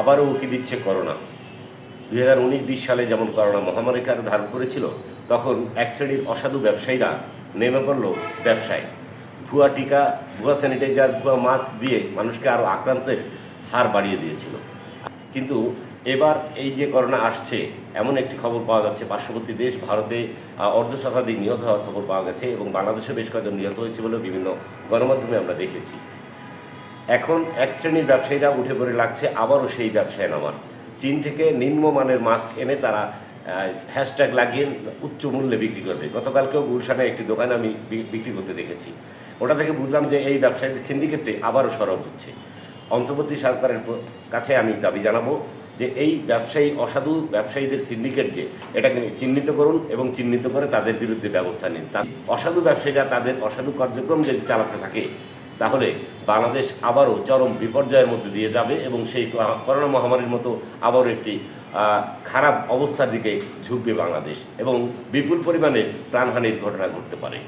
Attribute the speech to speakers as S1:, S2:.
S1: আবারও উঁকি দিচ্ছে করোনা। দুই হাজার উনিশ বিশ সালে যেমন করোনা মহামারীকার ধারণ করেছিল, তখন এক শ্রেণির অসাধু ব্যবসায়ীরা নেমে পড়ল ব্যবসায়। ভুয়া টিকা, ভুয়া স্যানিটাইজার, ভুয়া মাস্ক দিয়ে মানুষকে আরও আক্রান্তের হার বাড়িয়ে দিয়েছিল। কিন্তু এবার এই যে করোনা আসছে, এমন একটি খবর পাওয়া যাচ্ছে। পার্শ্ববর্তী দেশ ভারতে অর্ধ শতাধিক নিহত হওয়ার খবর পাওয়া গেছে এবং বাংলাদেশে বেশ কয়েকজন নিহত হয়েছে বলে বিভিন্ন গণমাধ্যমে আমরা দেখেছি। এখন এক শ্রেণির ব্যবসায়ীরা উঠে পড়ে লাগছে, আবারও সেই ব্যবসায় নামার। চীন থেকে নিম্নমানের মাস্ক এনে তারা হ্যাশট্যাগ লাগিয়ে উচ্চ মূল্যে বিক্রি করবে। গতকালকেও গুলশানে একটি দোকানে আমি বিক্রি করতে দেখেছি। ওটা থেকে বুঝলাম যে এই ব্যবসায়ীর সিন্ডিকেটে আবারও সরব হচ্ছে। অন্তর্বর্তী সরকারের কাছে আমি দাবি জানাব যে এই ব্যবসায়ী, অসাধু ব্যবসায়ীদের সিন্ডিকেট যে, এটাকে চিহ্নিত করুন এবং চিহ্নিত করে তাদের বিরুদ্ধে ব্যবস্থা নিন। অসাধু ব্যবসায়ীরা তাদের অসাধু কার্যক্রম যদি চালাতে থাকে, তাহলে বাংলাদেশ আবারও চরম বিপর্যয়ের মধ্যে দিয়ে যাবে এবং সেই করোনা মহামারীর মতো আবারও একটি খারাপ অবস্থার দিকে ঝুঁকবে বাংলাদেশ এবং বিপুল পরিমাণে প্রাণহানির ঘটনা ঘটতে পারে।